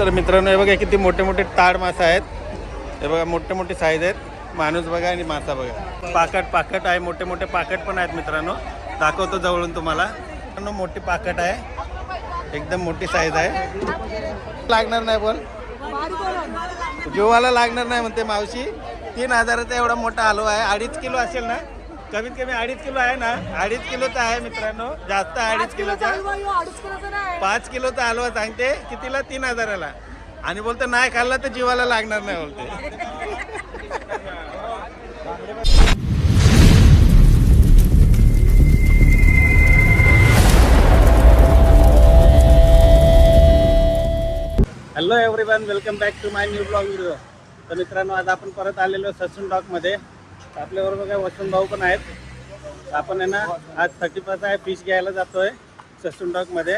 तर मित्रांनो हे बघा किती मोठे मोठे ताड मासा आहेत. हे बघा मोठे मोठे साईज आहेत. माणूस बघा आणि मासा बघा. पाकट पाकट आहे. मोठे मोठे पाकट पण आहेत मित्रांनो. दाखवतो जवळून तुम्हाला. मित्रांनो मोठी पाकट आहे. एकदम मोठी साईज आहे. लागणार नाही बोल. जीवाला लागणार नाही म्हणते मावशी. तीन हजाराचा एवढा मोठा आलो आहे. अडीच किलो असेल ना कमीत कमी अडीच किलो आहे ना? अडीच किलोचा आहे मित्रांनो. जास्त आहे अडीच किलोचा? पाच किलोचा हलवा सांगते कितीला? तीन हजाराला. आणि बोलतो नाही खाल्ला तर जीवाला लागणार नाही बोलते. Hello everyone welcome back to my new blog video तर मित्रांनो आज आपण परत आलेलो ससून डॉकमध्ये. आपल्याबरोबर काय वसंत भाऊ पण आहेत. आपण आहे ना आज थर्टी फर्स्ट आहे फिश घ्यायला जातोय ससून डॉकमध्ये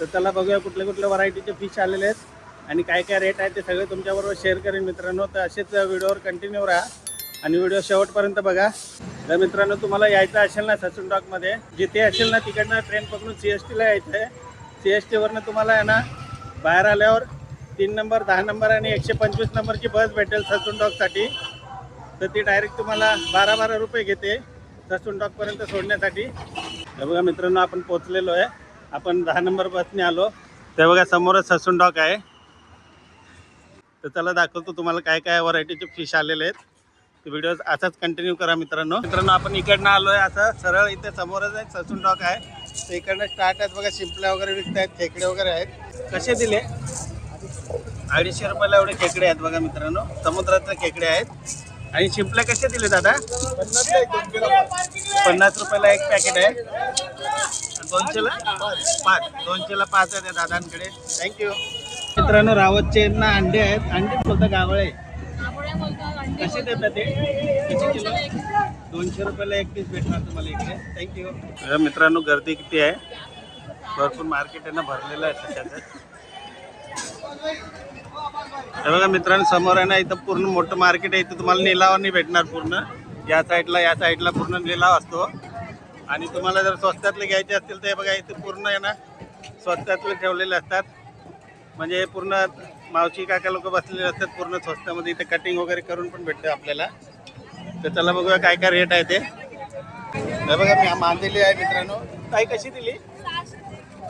तर त्याला बघूया कुठले कुठले व्हरायटीचे फिश आलेले आहेत आणि काय काय रेट आहे ते सगळे तुमच्याबरोबर शेअर करेन मित्रांनो. तर असेच व्हिडिओवर कंटिन्यू राहा आणि व्हिडिओ शेवटपर्यंत बघा. तर मित्रांनो तुम्हाला यायचं असेल ना ससून डॉकमध्ये जिथे असेल ना तिकडनं ट्रेन पकडून सी एस टीला यायचं आहे सी एस टीवरनं तुम्हाला आहे ना बाहेर आल्यावर तीन नंबर दहा नंबर आणि एकशे पंचवीस नंबरची बस भेटेल ससून डॉकसाठी तर ती डायरेक्ट तुम्हाला बारा बारा रुपये घेते ससून डॉकपर्यंत सोडण्यासाठी. हे बघा मित्रांनो आपण पोचलेलो आहे. आपण दहा नंबर बसने आलो. ते बघा समोरच ससून डॉक आहे. तर त्याला दाखवतो तुम्हाला काय काय व्हरायटीचे फिश आलेले आहेत. ते व्हिडिओ असाच कंटिन्यू करा मित्रांनो. मित्रांनो आपण इकडनं आलो आहे असं सरळ इथे समोरच आहे ससून डॉक आहे. तर इकडनं स्टार्ट आहेत बघा शिंपल्या वगैरे विकत आहेत खेकडे वगैरे आहेत. कसे दिले? अडीचशे रुपयाला एवढे खेकडे आहेत बघा मित्रांनो. समुद्रातले खेकडे आहेत. आणि शिंपल्या कसे दिले दादा? पन्नास रुपयाला एक पॅकेट आहे. दोनशेला? पाच. दोनशेला पाच आहे दादांकडे. थँक्यू मित्रांनो रावतचे ना अंडे आहेत. अंडे बोलतात गावळे. कसे देतात ते? किती किलो? दोनशे रुपयाला एक पीस भेटणार तुम्हाला इकडे. थँक्यू मित्रांनो गर्दी किती आहे. भरपूर मार्केट आहे ना भरलेलं आहे सध्याचं हे बघा मित्रांनो समोर आहे ना इथं पूर्ण मोठं मार्केट आहे. इथं तुम्हाला निलावानी भेटणार पूर्ण. या साईडला या साईडला पूर्ण निलाव असतो. आणि तुम्हाला जर स्वस्तातले घ्यायचे असतील तर हे बघा इथे पूर्ण आहे ना स्वस्तातले ठेवलेले असतात. म्हणजे पूर्ण मावशी काका लोक बसलेले असतात पूर्ण स्वस्तामध्ये. इथे कटिंग वगैरे करून पण भेटते आपल्याला. तर चला बघूया काय काय रेट आहे ते. हे बघा मी मांदेली आहे मित्रांनो. काय कशी दिली?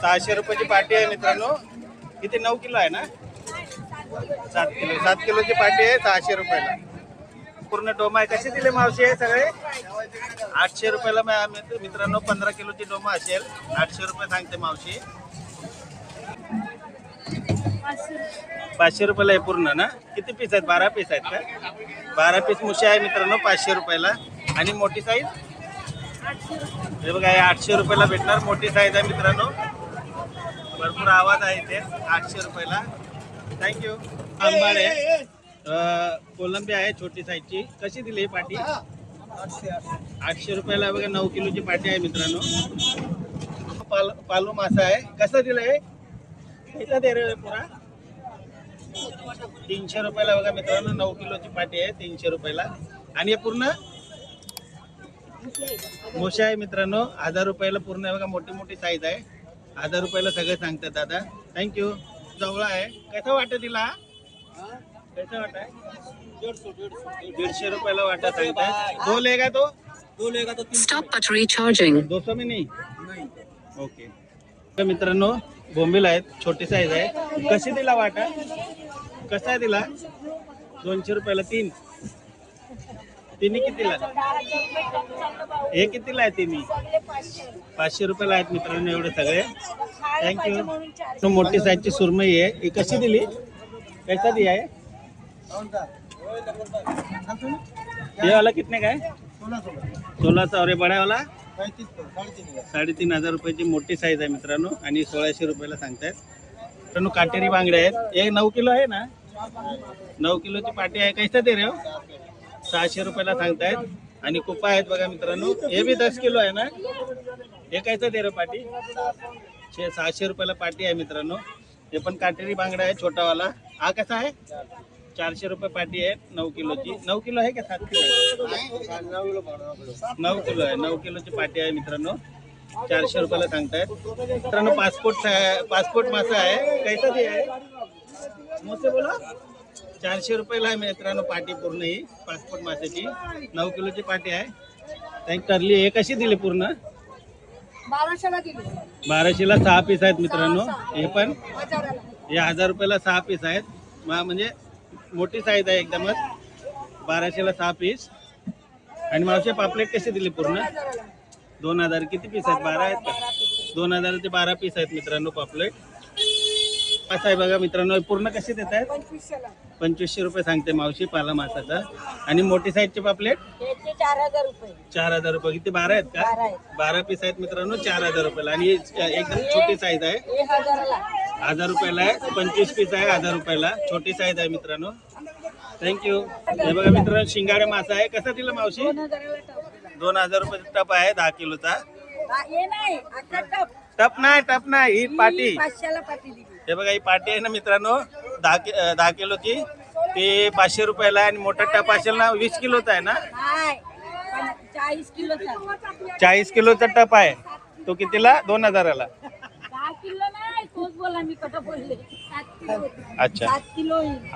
सहाशे रुपयाची पाटी आहे मित्रांनो. किती? नऊ किलो आहे ना? सात किलो सात किलोची पाटी आहे सहाशे रुपयाला. पूर्ण डोमा आहे. कसे दिले मावशी आहे सगळे? आठशे रुपयाला मा- मित्रांनो पंधरा किलोची डोमा असेल. आठशे रुपये सांगते मावशी. पाचशे रुपयाला आहे पूर्ण ना? किती पीस आहेत? बारा पीस आहेत का? बारा पीस मुशी आहे मित्रांनो पाचशे रुपयाला. आणि मोठी साईज हे बघा हे आठशे रुपयाला भेटणार. मोठी साईज आहे मित्रांनो. भरपूर आवाज आहे इथे. आठशे रुपयाला. थँक्यू आंबाडे. अं, कोलंबी आहे छोटी साईजची. कशी दिली ही पाटी? आठशे रुपयाला बघा नऊ किलोची पाटी आहे मित्रांनो. पाल पालू मासा आहे. कसं दिलंय किती दे रे पुरा? तीनशे रुपयाला बघा मित्रांनो नऊ किलोची पाटी आहे तीनशे रुपयाला. आणि हे पूर्ण? मोशा आहे मित्रांनो. हजार रुपयाला पूर्ण आहे बघा मोठी मोठी साईज आहे. हजार रुपयाला सगळे सांगतात दादा. थँक्यू जवळ आहे. कसं वाटत तिला? कसं वाट दीडशे रुपयाला वाटा सांगताय दो लेगा तो? दो लेगा तो? तीन Stop but recharging. दो सौ में नहीं. ओके. तर मित्रांनो बोंबील आहेत. छोटी साईज आहे. कशी दिला वाटा कसा आहे दिला दोनशे रुपयाला तीन. तिन्ही कितीला? हे कितीला आहे तिन्ही? पाचशे रुपयाला आहेत मित्रांनो एवढे सगळे. थँक्यू मोठी साईजची सुरमई आहे. ही कशी दिली? कैसा दिया आहे. ये वाला कितने का है सोळा सौ बड़ा वाला साडेतीन हजार रुपयाची मोठी साईज आहे मित्रांनो. आणि सोळाशे रुपयाला सांगतायत. मित्रांनो काटेरी बांगडे आहेत. हे नऊ किलो आहे ना? नऊ किलोची पाटी आहे. कैसा दे रे हो? सहाशे रुपयाला सांगतायत. आणि कुपा आहेत बघा मित्रांनो. हे बी दस किलो आहे ना? हे कैसा दे रे पाटी? छे सहाशे रुपयाला पाटी आहे मित्रांनो. हे पण काटेरी बांगडा आहे छोटावाला. हा कसा आहे? चारशे रुपये पाटी आहे नऊ किलोची. नऊ किलो आहे का सात किलो नऊ किलो आहे नऊ किलोची पाटी आहे मित्रांनो. चारशे रुपयाला सांगतायत. मित्रांनो पासपोर्ट पासपोर्ट मासा आहे. कैसा ते आहे. मोसे बोला. चारशे रुपयाला आहे मित्रांनो पाटी पूर्ण ही. पासपोर्ट माशाची. नऊ किलोची पाटी आहे. त्यांनी करली हे कशी दिली पूर्ण? बाराशेला दिली. बाराशेला सहा पीस आहेत मित्रांनो. हे पण हे हजार रुपयाला सहा पीस आहेत. मा- म्हणजे मोठी साईज आहे एकदमच. बाराशेला सहा पीस. आणि मावशी पापलेट कशी दिली पूर्ण? दोन हजार. किती पीस आहेत? बारा आहेत का? दोन हजार ते बारा पीस आहेत मित्रांनो पापलेट. असं आहे बघा मित्रांनो पूर्ण कसे देत आहेत? पंचवीसशे रुपये सांगते मावशी पाला मासाचा. आणि मोठी साईजचे पापलेट चार हजार रुपये. चार हजार रुपये. किती बारा आहेत का. बारा पीस आहेत मित्रांनो चार हजार रुपयाला. आणि एकदम छोटी साईज आहे. हजार रुपयाला आहे. पंचवीस पीस आहे हजार रुपयाला. छोटी साईज आहे मित्रांनो. थँक्यू हे बघा मित्रांनो शिंगाडे मासा आहे. कसा दिला मावशी? दोन हजार रुपये टप आहे दहा किलोचा. टप. नाही टप नाही ही पाटी. पाचशेला पाटी हे बघा ही पाटी आहे ना मित्रांनो. दहा कि दहा किलोची. ते पाचशे रुपयाला आणि मोठा टप असेल ना वीस किलोचा आहे ना? चाळीस किलोचा. चाळीस किलोचा टप आहे. तो कितीला? दोन हजाराला. अच्छा.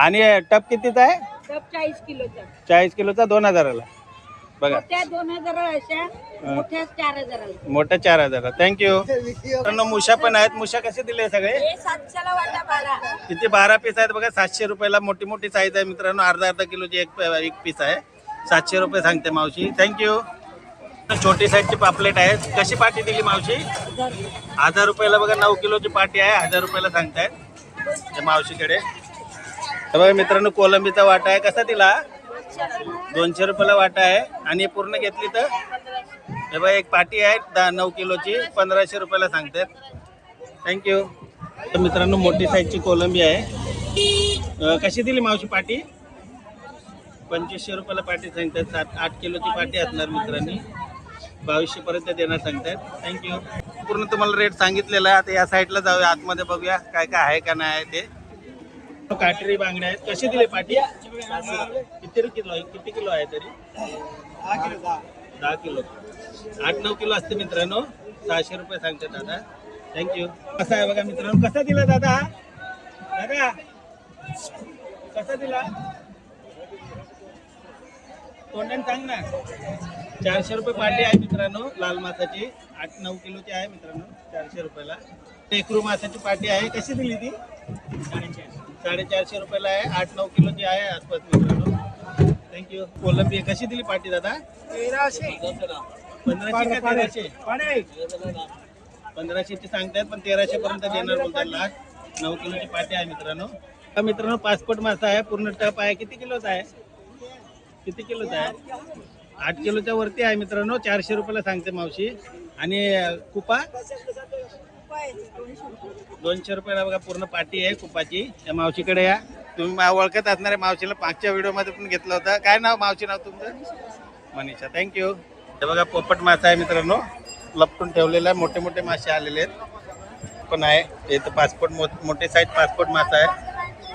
आणि टप कितीचा आहे? टप चाळीस किलोचा. चाळीस किलोचा दोन हजाराला. बघा. मोठ्या दोन हजार अशा मोठ्या चार हजार. थँक्यू मित्रांनो मुशा पण आहेत. मुशा कसे दिले सगळे? सातशेला वाटा बारा. तिथे बारा पीस आहेत बघा. सातशे रुपयाला मोठी मोठी साईज आहे मित्रांनो. अर्धा अर्धा किलोची एक एक पीस आहे. सातशे रुपये सांगते मावशी. थँक्यू छोटी साईजची पापलेट आहेत. कशी पाटी दिली मावशी? हजार रुपयाला बघा नऊ किलोची पाटी आहे. हजार रुपयाला सांगतायत. त्या मावशीकडे. बघा मित्रांनो कोलंबीचा वाटा आहे. कसा दिला? दोनशे रुपयाला वाटा आहे. आणि पूर्ण घेतली तर हे बघा एक पाटी आहे दहा नऊ किलोची. पंधराशे रुपयाला सांगतात. थँक्यू तर मित्रांनो मोठी साईजची कोलंबी आहे. कशी दिली मावशी पाटी? पंचवीसशे रुपयाला पाटी सांगतात. सात आठ किलोची पाटी असणार मित्रांनी. बावीसशेपर्यंत देणार सांगतात. थँक्यू पूर्ण तुम्हाला रेट सांगितलेला आहे. आता या साईडला जाऊया. आतमध्ये बघूया काय काय आहे का नाही आहे ते. काटेरी बांगड्या आहेत. कशी दिली पाटी किती किलो आहे? किती किलो आहे तरी? दहा किलो आठ नऊ किलो असते मित्रांनो. सहाशे रुपये सांगते दादा. थँक्यू कसा आहे बघा मित्रांनो. कसा दिला दादा दादा कसा दिला? तोंडाने सांग ना. चारशे रुपये पाटी आहे मित्रांनो लाल मासाची. आठ नऊ किलोची आहे मित्रांनो चारशे रुपयाला. टेकरू मासाची पाटी आहे. कशी दिली ती? साडेचारशे. रुपयाला आहे आठ नऊ किलोची आहे आसपास मित्रांनो. थँक्यू कोलंबी. कशी दिली पाटी दादा? पंधराशे का तेराशे? पंधराशेची सांगतायत पण तेराशे पर्यंत देणार बोलतात लास्ट नऊ किलोची पाटी आहे मित्रांनो. हा मित्रांनो पासपोर्ट मासा आहे. पूर्ण टप आहे. किती किलोचा आहे? किती किलोचा आहे? आठ किलोच्या वरती आहे मित्रांनो. चारशे रुपयाला सांगते मावशी. आणि कुपा? दोनशे रुपयाला बघा पूर्ण पाटी आहे कुपाची. त्या मावशीकडे या. तुम्ही मा- ओळखत असणाऱ्या मावशीला मागच्या व्हिडिओमध्ये पण घेतलं होतं. काय नाव मावशी नाव तुमचं? मनीषा. थँक्यू हे बघा पोपट मासा आहे मित्रांनो. लपटून ठेवलेला आहे. मोठे मोठे मासे आलेले आहेत. पण आहे. इथं पासपोर्ट मो मोठे साईज पासपोर्ट मासा आहे.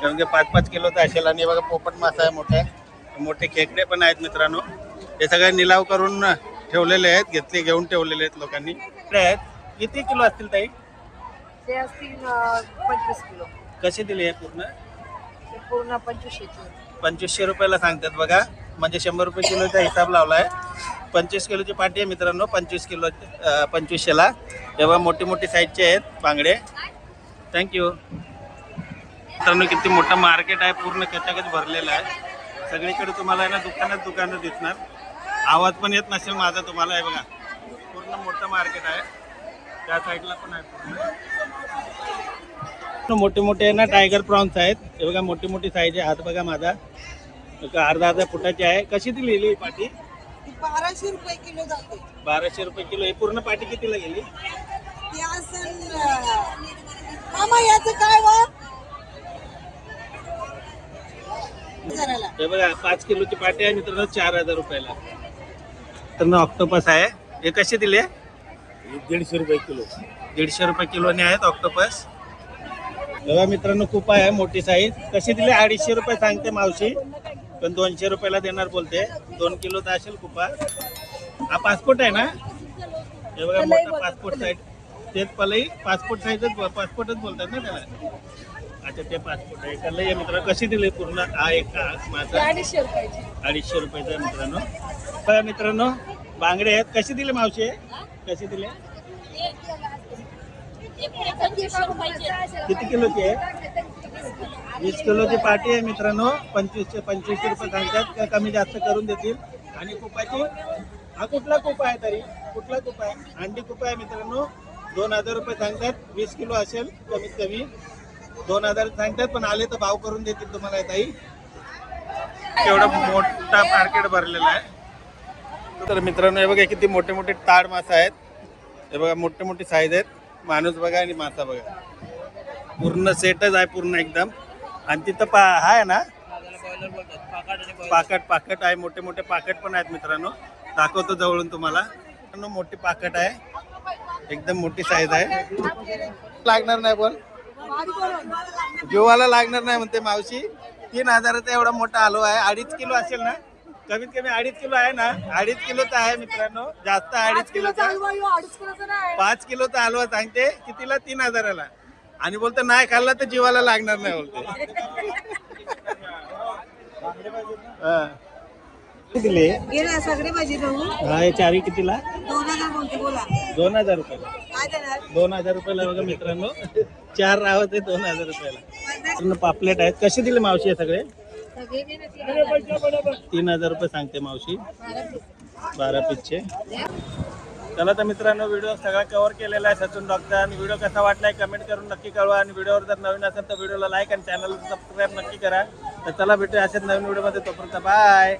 कारण की पाच पाच किलोचा असेल. आणि हे बघा पोपट मासा आहे मोठा. मोठे खेकडे पण आहेत मित्रांनो. हे सगळे निलाव करून ठेवलेले आहेत. घेतले घेऊन ठेवलेले आहेत लोकांनी. खेकडे आहेत. किती किलो असतील ताई? ते असतील पंचवीस किलो. कसे दिले हे पूर्ण? ते पूर्ण पंचवीसशे पंचवीसशे रुपयाला सांगतात बघा. म्हणजे शंभर रुपये किलोचा हिसाब लावलाय. पंचवीस किलोची पाटी आहे मित्रांनो पंचवीस किलो अं, पंचवीसशेला तेव्हा मोठी मोठी साईजचे आहेत बांगडे. थँक्यू मित्रांनो किती मोठं मार्केट आहे पूर्ण कचाकच भरलेलं आहे. सगळीकडे तुम्हाला आहे ना दुकानात दुकानं दिसणार. आवाज पण येत नसेल माझा तुम्हाला आहे बघा. पूर्ण मोठं मार्केट आहे. त्या साईडला पण आहे पूर्ण. मोठे मोठे आहे ना टायगर प्रॉन्स आहेत. हे बघा मोठी मोठी साईज आहे. हात बघा माझा. एक अर्धा अर्धा फुटाची आहे. कशी ती लिहिली ही पाटी? बाराशे रुपये किलो जाते. बाराशे रुपये किलो. ही पूर्ण पाटी कितीला गेली? ते असन मामा याचं काय वा? जराला हे बघा पाच किलोची पाटी आहे. मित्रांनो चार हजार रुपयाला. तर ऑक्टोपस आहे. हे कसे दिले दीडशे रुपये किलो. दीडशे रुपये किलोने आहेत ऑक्टोपस. बघा मित्रांनो खूप आहे मोठी साईज कशी दिली? अडीचशे रुपये सांगते मावशी. पण दोनशे रुपयाला देणार बोलते. दोन किलोचा असेल कुपा हा पासपोर्ट आहे ना? हे बघा मोठा पासपोर्ट साईज तेच पलई. पासपोर्ट साईजच पासपोर्टच बोलतात ना त्याला. अच्छा ते पासपोर्ट आहे. कल्लं आहे मित्र कशी दिली पूर्ण? हा एक माझा. अडीचशे रुपयाची. मित्रांनो. बघा मित्रांनो बांगडे आहेत. कशी दिले मावशी? कशी दिले? किती किलोची आहे? वीस किलोची पाठी आहे मित्रांनो. पंचवीसशे पंचवीसशे रुपये सांगतात. का कमी जास्त करून देतील. आणि कुपाची हा कुठला कुपा आहे तरी? कुठला कुपा आहे? अंडी कुपा आहे मित्रांनो. दोन हजार रुपये सांगतात. वीस किलो असेल कमीत कमी. दोन हजार सांगतात पण आले तर भाव करून देतील तुम्हाला ताई. एवढा मोठा मार्केट भरलेला आहे. तर मित्रांनो हे बघा किती मोठे मोठे ताड मासा आहेत. हे बघा मोठे मोठे साईज आहेत. माणूस बघा आणि माता बघा. पूर्ण सेटच आहे पूर्ण एकदम. आणि तिथं पा आहे ना? पाकट पाकट आहे मोठे मोठे पाकट पण आहेत मित्रांनो. दाखवतो जवळून तुम्हाला. मोठी पाकट आहे. एकदम मोठी साईज आहे. लागणार नाही पण. जीवाला लागणार नाही म्हणते मावशी. तीन हजाराचा एवढा मोठा आलो आहे. अडीच किलो असेल ना? कमीत कमी अडीच किलो आहे ना? अडीच किलोचा आहे मित्रांनो. जास्त अडीच किलोचा पाच किलोचा हलवा सांगते कितीला? तीन हजाराला. आणि बोलतो नाही खाल्ला तर जीवाला लागणार नाही बोलते. हा. किती दिले सगळे हा हे चारी कितीला? दोन हजार बोलते बोला. दोन हजार रुपयाला. दोन हजार रुपयाला बघा मित्रांनो. चार रावत आहे दोन हजार रुपयाला. पूर्ण पापलेट आहेत. कसे दिले मावशी हे सगळे? तीन हजार रुपये सांगते मावशी. बारा पीसचे चला तर मित्रांनो व्हिडिओ सगळा कव्हर केलेला आहे सचिन डॉक्टर आणि व्हिडिओ कसा वाटलाय कमेंट करून नक्की कळवा. आणि व्हिडिओवर जर नवीन असेल तर व्हिडिओला लाईक आणि चॅनल सबस्क्राईब नक्की करा. तर चला भेटूया असेच नवीन व्हिडिओमध्ये तोपर्यंत बाय